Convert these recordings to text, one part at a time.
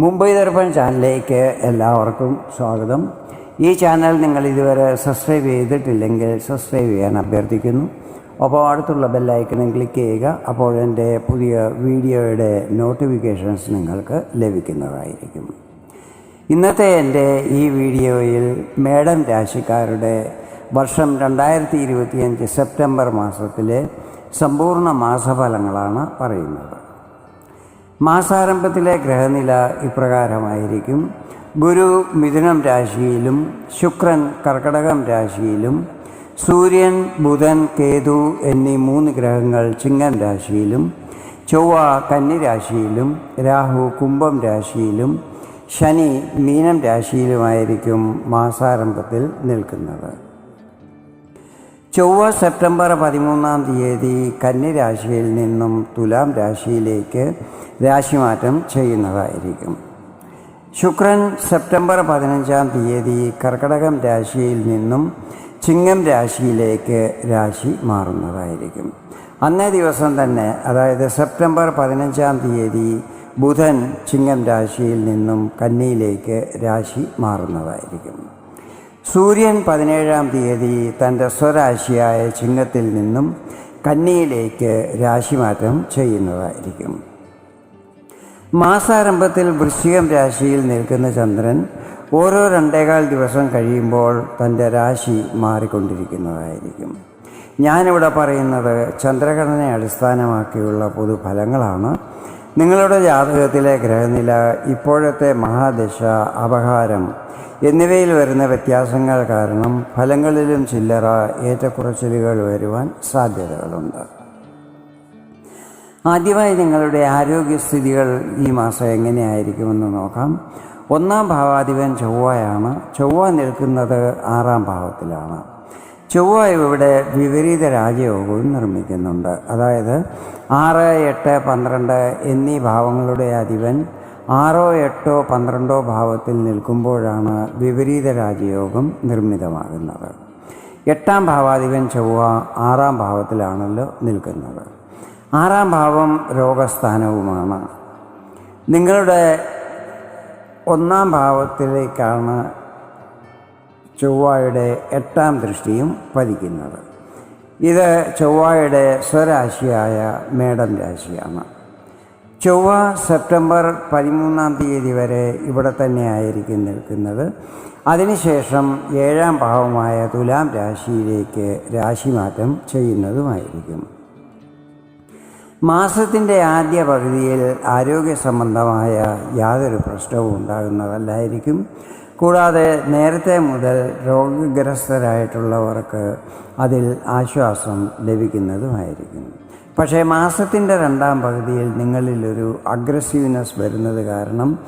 മുംബൈ ദർപ്പൺ ചാനലിലേക്ക് എല്ലാവർക്കും സ്വാഗതം. ഈ ചാനൽ നിങ്ങൾ ഇതുവരെ സബ്സ്ക്രൈബ് ചെയ്തിട്ടില്ലെങ്കിൽ സബ്സ്ക്രൈബ് ചെയ്യാൻ അഭ്യർത്ഥിക്കുന്നു. അപ്പോൾ അടുത്തുള്ള ബെല്ലൈക്കണും ക്ലിക്ക് ചെയ്യുക അപ്പോൾ എന്റെ പുതിയ വീഡിയോയുടെ നോട്ടിഫിക്കേഷൻസ് നിങ്ങൾക്ക് ലഭിക്കുന്നതായിരിക്കും. ഇന്നത്തെ എന്റെ ഈ വീഡിയോയിൽ മേഡം രാശിക്കാരുടെ വർഷം രണ്ടായിരത്തി ഇരുപത്തിയഞ്ച് സെപ്റ്റംബർ മാസത്തിലെ സമ്പൂർണ മാസഫലങ്ങളാണ് പറയുന്നത്. മാസാരംഭത്തിലെ ഗ്രഹനില ഇപ്രകാരമായിരിക്കും. ഗുരു മിഥുനം രാശിയിലും ശുക്രൻ കർക്കടകം രാശിയിലും സൂര്യൻ ബുധൻ കേതു എന്നീ മൂന്ന് ഗ്രഹങ്ങൾ ചിങ്ങൻ രാശിയിലും ചൊവ്വ കന്നി രാശിയിലും രാഹു കുംഭം രാശിയിലും ശനി മീനം രാശിയിലുമായിരിക്കും മാസാരംഭത്തിൽ നിൽക്കുന്നത്. ചൊവ്വ സെപ്റ്റംബർ പതിമൂന്നാം തീയതി കന്നി രാശിയിൽ നിന്നും തുലാം രാശിയിലേക്ക് രാശിമാറ്റം ചെയ്യുന്നതായിരിക്കും. ശുക്രൻ സെപ്റ്റംബർ പതിനഞ്ചാം തീയതി കർക്കടകം രാശിയിൽ നിന്നും ചിങ്ങം രാശിയിലേക്ക് രാശി മാറുന്നതായിരിക്കും. അന്നേ ദിവസം തന്നെ അതായത് സെപ്റ്റംബർ പതിനഞ്ചാം തീയതി ബുധൻ ചിങ്ങം രാശിയിൽ നിന്നും കന്നിയിലേക്ക് രാശി മാറുന്നതായിരിക്കും. സൂര്യൻ പതിനേഴാം തീയതി തന്റെ സ്വരാശിയായ ചിങ്ങത്തിൽ നിന്നും കന്നിയിലേക്ക് രാശിമാറ്റം ചെയ്യുന്നതായിരിക്കും. മാസാരംഭത്തിൽ വൃശ്ചികം രാശിയിൽ നിൽക്കുന്ന ചന്ദ്രൻ ഓരോ രണ്ടേകാൽ ദിവസം കഴിയുമ്പോൾ തന്റെ രാശി മാറിക്കൊണ്ടിരിക്കുന്നതായിരിക്കും. ഞാനിവിടെ പറയുന്നത് ചന്ദ്രഘടനയെ അടിസ്ഥാനമാക്കിയുള്ള പൊതുഫലങ്ങളാണ്. നിങ്ങളുടെ ജാതകത്തിലെ ഗ്രഹനില ഇപ്പോഴത്തെ മഹാദശ അപഹാരം എന്നിവയിൽ വരുന്ന വ്യത്യാസങ്ങൾ കാരണം ഫലങ്ങളിലും ചില്ലറ ഏറ്റക്കുറച്ചിലുകൾ വരുവാൻ സാധ്യതകളുണ്ട്. ആദ്യമായി നിങ്ങളുടെ ആരോഗ്യസ്ഥിതികൾ ഈ മാസം എങ്ങനെയായിരിക്കുമെന്ന് നോക്കാം. ഒന്നാം ഭാവാധിപൻ ചൊവ്വയാണ്. ചൊവ്വ നിൽക്കുന്നത് ആറാം ഭാവത്തിലാണ്. ചൊവ്വ ഇവിടെ വിപരീത രാജയോഗവും നിർമ്മിക്കുന്നുണ്ട്. അതായത് ആറ് എട്ട് പന്ത്രണ്ട് എന്നീ ഭാവങ്ങളുടെ അധിപൻ ആറോ എട്ടോ പന്ത്രണ്ടോ ഭാവത്തിൽ നിൽക്കുമ്പോഴാണ് വിപരീത രാജയോഗം നിർമ്മിതമാകുന്നത്. എട്ടാം ഭാവാധിപൻ ചൊവ്വ ആറാം ഭാവത്തിലാണല്ലോ നിൽക്കുന്നത്. ആറാം ഭാവം രോഗസ്ഥാനവുമാണ്. നിങ്ങളുടെ ഒന്നാം ഭാവത്തിലേക്കാണ് ചൊവ്വയുടെ എട്ടാം ദൃഷ്ടിയും പതിക്കുന്നത്. ഇത് ചൊവ്വയുടെ സ്വരാശിയായ മേടം രാശിയാണ്. ചൊവ്വ സെപ്റ്റംബർ പതിമൂന്നാം തീയതി വരെ ഇവിടെ തന്നെ തന്നെയായിരിക്കും നിൽക്കുന്നത്. അതിനുശേഷം ഏഴാം ഭാവമായ തുലാം രാശിയിലേക്ക് രാശിമാറ്റം ചെയ്യുന്നതുമായിരിക്കും. മാസത്തിന്റെ ആദ്യ പകുതിയിൽ ആരോഗ്യ സംബന്ധമായ യാതൊരു പ്രശ്നവും ഉണ്ടാകുന്നതല്ലായിരിക്കും. കൂടാതെ നേരത്തെ മുതൽ രോഗഗ്രസ്തരായിട്ടുള്ളവർക്ക് അതിൽ ആശ്വാസം ലഭിക്കുന്നതുമായിരിക്കും പക്ഷേ മാസത്തിന്റെ രണ്ടാം പകുതിയിൽ നിങ്ങളിലൊരു അഗ്രസീവ്നെസ് വരുന്നത് കാരണം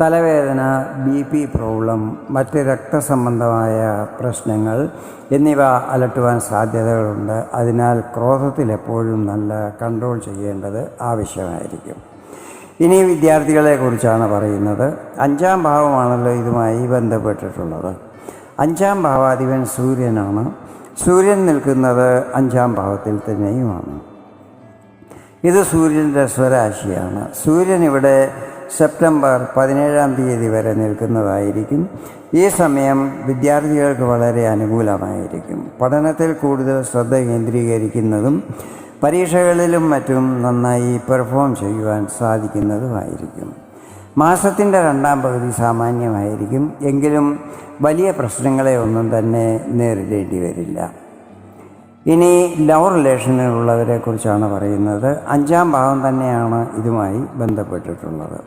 തലവേദന ബി പി പ്രോബ്ലം മറ്റ് രക്തസംബന്ധമായ പ്രശ്നങ്ങൾ എന്നിവ അലട്ടുവാൻ സാധ്യതകളുണ്ട്. അതിനാൽ ക്രോധത്തിൽ എപ്പോഴും നല്ല കൺട്രോൾ ചെയ്യേണ്ടത് ആവശ്യമായിരിക്കും. ഇനി വിദ്യാർത്ഥികളെ കുറിച്ചാണ് പറയുന്നത്. അഞ്ചാം ഭാവമാണല്ലോ ഇതുമായി ബന്ധപ്പെട്ടിട്ടുള്ളത്. അഞ്ചാം ഭാവാധിപൻ സൂര്യനാണ്. സൂര്യൻ നിൽക്കുന്നത് അഞ്ചാം ഭാവത്തിൽ തന്നെയുമാണ്. ഇത് സൂര്യന്റെ സ്വരാശിയാണ്. സൂര്യൻ ഇവിടെ സെപ്റ്റംബർ പതിനേഴാം തീയതി വരെ നിൽക്കുന്നതായിരിക്കും. ഈ സമയം വിദ്യാർത്ഥികൾക്ക് വളരെ അനുകൂലമായിരിക്കും. പഠനത്തിൽ കൂടുതൽ ശ്രദ്ധ കേന്ദ്രീകരിക്കുന്നതും പരീക്ഷകളിലും മറ്റും നന്നായി പെർഫോം ചെയ്യുവാൻ സാധിക്കുന്നതുമായിരിക്കും. മാസത്തിന്റെ രണ്ടാം പകുതി സാമാന്യമായിരിക്കും. എങ്കിലും വലിയ പ്രശ്നങ്ങളെ ഒന്നും തന്നെ നേരിടേണ്ടി വരില്ല. ഇനി ലവ് റിലേഷനിലുള്ളവരെ കുറിച്ചാണ് പറയുന്നത്. അഞ്ചാം ഭാവം തന്നെയാണ് ഇതുമായി ബന്ധപ്പെട്ടിട്ടുള്ളത്.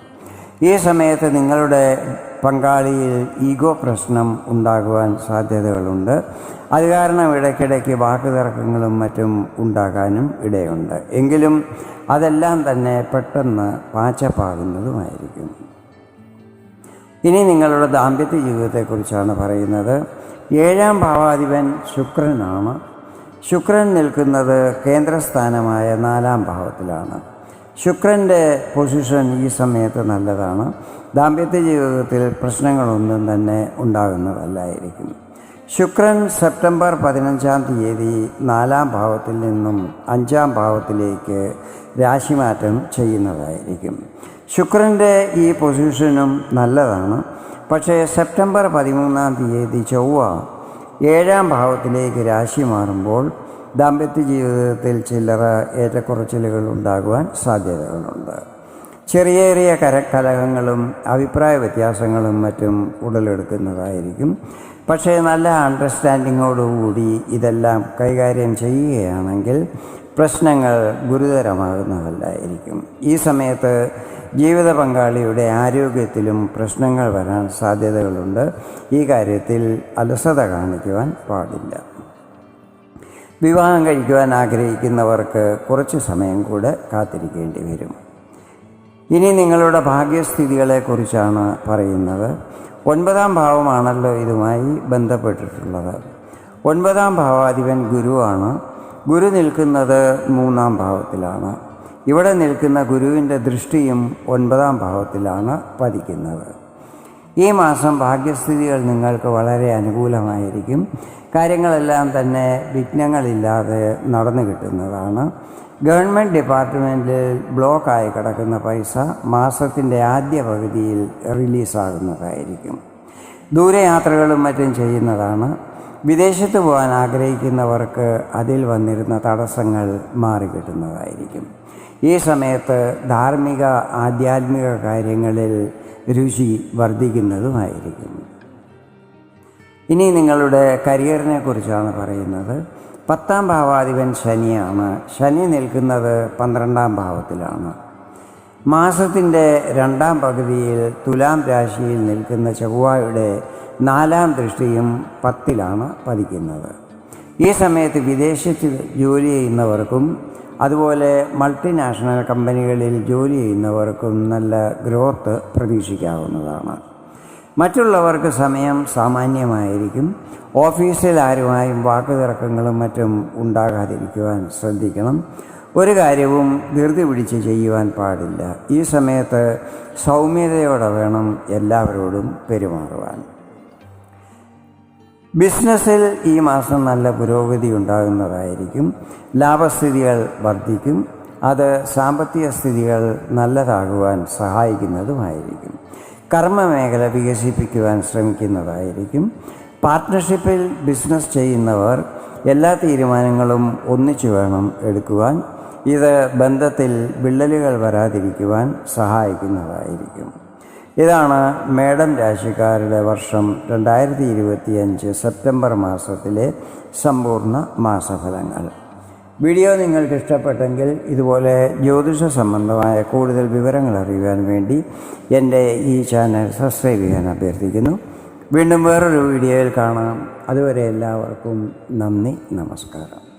ഈ സമയത്ത് നിങ്ങളുടെ പങ്കാളിയിൽ ഈഗോ പ്രശ്നം ഉണ്ടാകുവാൻ സാധ്യതകളുണ്ട്. അത് കാരണം ഇടയ്ക്കിടയ്ക്ക് വാക്കുതർക്കങ്ങളും മറ്റും ഉണ്ടാകാനും ഇടയുണ്ട്. എങ്കിലും അതെല്ലാം തന്നെ പെട്ടെന്ന് പാച്ചപ്പാകുന്നതുമായിരിക്കും. ഇനി നിങ്ങളുടെ ദാമ്പത്യ ജീവിതത്തെക്കുറിച്ചാണ് പറയുന്നത്. ഏഴാം ഭാവാധിപൻ ശുക്രനാണ്. ശുക്രൻ നിൽക്കുന്നത് കേന്ദ്രസ്ഥാനമായ നാലാം ഭാവത്തിലാണ്. ശുക്രന്റെ പൊസിഷൻ ഈ സമയത്ത് നല്ലതാണ്. ദാമ്പത്യ ജീവിതത്തിൽ പ്രശ്നങ്ങളൊന്നും തന്നെ ഉണ്ടാകുന്നതല്ലായിരിക്കും. ശുക്രൻ സെപ്റ്റംബർ പതിനഞ്ചാം തീയതി നാലാം ഭാവത്തിൽ നിന്നും അഞ്ചാം ഭാവത്തിലേക്ക് രാശിമാറ്റം ചെയ്യുന്നതായിരിക്കും. ശുക്രന്റെ ഈ പൊസിഷനും നല്ലതാണ്. പക്ഷേ സെപ്റ്റംബർ പതിമൂന്നാം തീയതി ചൊവ്വ ഏഴാം ഭാവത്തിലേക്ക് രാശി മാറുമ്പോൾ ദാമ്പത്യ ജീവിതത്തിൽ ചില്ലറ ഏറ്റക്കുറച്ചിലുകൾ ഉണ്ടാകുവാൻ സാധ്യതകളുണ്ട്. ചെറിയ ചെറിയ കര കലഹങ്ങളും അഭിപ്രായ വ്യത്യാസങ്ങളും മറ്റും ഉടലെടുക്കുന്നതായിരിക്കും. പക്ഷേ നല്ല അണ്ടർസ്റ്റാൻഡിങ്ങോടുകൂടി ഇതെല്ലാം കൈകാര്യം ചെയ്യുകയാണെങ്കിൽ പ്രശ്നങ്ങൾ ഗുരുതരമാകുന്നതല്ലായിരിക്കും. ഈ സമയത്ത് ജീവിത പങ്കാളിയുടെ ആരോഗ്യത്തിലും പ്രശ്നങ്ങൾ വരാൻ സാധ്യതകളുണ്ട്. ഈ കാര്യത്തിൽ അലസത കാണിക്കുവാൻ പാടില്ല. വിവാഹം കഴിക്കുവാൻ ആഗ്രഹിക്കുന്നവർക്ക് കുറച്ച് സമയം കൂടെ കാത്തിരിക്കേണ്ടി വരും. ഇനി നിങ്ങളുടെ ഭാഗ്യസ്ഥിതികളെക്കുറിച്ചാണ് പറയുന്നത്. ഒൻപതാം ഭാവമാണല്ലോ ഇതുമായി ബന്ധപ്പെട്ടിട്ടുള്ളത്. ഒൻപതാം ഭാവാധിപൻ ഗുരുവാണ്. ഗുരു നിൽക്കുന്നത് മൂന്നാം ഭാവത്തിലാണ്. ഇവിടെ നിൽക്കുന്ന ഗുരുവിന്റെ ദൃഷ്ടിയും ഒൻപതാം ഭാവത്തിലാണ് പതിക്കുന്നത്. ഈ മാസം ഭാഗ്യസ്ഥിതികൾ നിങ്ങൾക്ക് വളരെ അനുകൂലമായിരിക്കും. കാര്യങ്ങളെല്ലാം തന്നെ വിഘ്നങ്ങളില്ലാതെ നടന്നു കിട്ടുന്നതാണ്. ഗവൺമെന്റ് ഡിപ്പാർട്ട്മെന്റിൽ ബ്ലോക്കായി കിടക്കുന്ന പൈസ മാസത്തിന്റെ ആദ്യ പകുതിയിൽ റിലീസാകുന്നതായിരിക്കും. ദൂരയാത്രകളും മറ്റും ചെയ്യുന്നതാണ്. വിദേശത്ത് പോകാൻ ആഗ്രഹിക്കുന്നവർക്ക് അതിൽ വന്നിരുന്ന തടസ്സങ്ങൾ മാറിക്കിട്ടുന്നതായിരിക്കും. ഈ സമയത്ത് ധാർമ്മിക ആധ്യാത്മിക കാര്യങ്ങളിൽ രുചി വർദ്ധിക്കുന്നതുമായിരിക്കും. ഇനി നിങ്ങളുടെ കരിയറിനെ കുറിച്ചാണ് പറയുന്നത്. പത്താം ഭാവാധിപൻ ശനിയാണ്. ശനി നിൽക്കുന്നത് പന്ത്രണ്ടാം ഭാവത്തിലാണ്. മാസത്തിന്റെ രണ്ടാം പകുതിയിൽ തുലാം രാശിയിൽ നിൽക്കുന്ന ചൊവ്വയുടെ നാലാം ദൃഷ്ടിയും പത്തിലാണ് പതിക്കുന്നത്. ഈ സമയത്ത് വിദേശത്ത് ജോലി ചെയ്യുന്നവർക്കും അതുപോലെ മൾട്ടിനാഷണൽ കമ്പനികളിൽ ജോലി ചെയ്യുന്നവർക്കും നല്ല ഗ്രോത്ത് പ്രതീക്ഷിക്കാവുന്നതാണ്. മറ്റുള്ളവർക്ക് സമയം സാമാന്യമായിരിക്കും. ഓഫീസിൽ ആരുമായും വാക്കുതിറക്കങ്ങളും മറ്റും ഉണ്ടാകാതിരിക്കുവാൻ ശ്രദ്ധിക്കണം. ഒരു കാര്യവും ധൃതി പിടിച്ച് ചെയ്യുവാൻ പാടില്ല. ഈ സമയത്ത് സൗമ്യതയോടെ വേണം എല്ലാവരോടും പെരുമാറുവാൻ. ബിസിനസ്സിൽ ഈ മാസം നല്ല പുരോഗതി ഉണ്ടാകുന്നതായിരിക്കും. ലാഭസ്ഥിതികൾ വർദ്ധിക്കും. അത് സാമ്പത്തിക സ്ഥിതികൾ നല്ലതാകുവാൻ സഹായിക്കുന്നതുമായിരിക്കും. കർമ്മമേഖല വികസിപ്പിക്കുവാൻ ശ്രമിക്കുന്നതായിരിക്കും. പാർട്ട്ണർഷിപ്പിൽ ബിസിനസ് ചെയ്യുന്നവർ എല്ലാ തീരുമാനങ്ങളും ഒന്നിച്ചു വേണം എടുക്കുവാൻ. ഇത് ബന്ധത്തിൽ വിള്ളലുകൾ വരാതിരിക്കുവാൻ സഹായിക്കുന്നതായിരിക്കും. ഇതാണ് മേഡം രാശിക്കാരുടെ വർഷം രണ്ടായിരത്തി ഇരുപത്തിയഞ്ച് സെപ്റ്റംബർ മാസത്തിലെ സമ്പൂർണ മാസഫലങ്ങൾ. വീഡിയോ നിങ്ങൾക്ക് ഇഷ്ടപ്പെട്ടെങ്കിൽ ഇതുപോലെ ജ്യോതിഷ സംബന്ധമായ കൂടുതൽ വിവരങ്ങൾ അറിയുവാൻ വേണ്ടി എന്റെ ഈ ചാനൽ സബ്സ്ക്രൈബ് ചെയ്യാൻ അഭ്യർത്ഥിക്കുന്നു. വീണ്ടും വേറൊരു വീഡിയോയിൽ കാണാം. അതുവരെ എല്ലാവർക്കും നന്ദി നമസ്കാരം.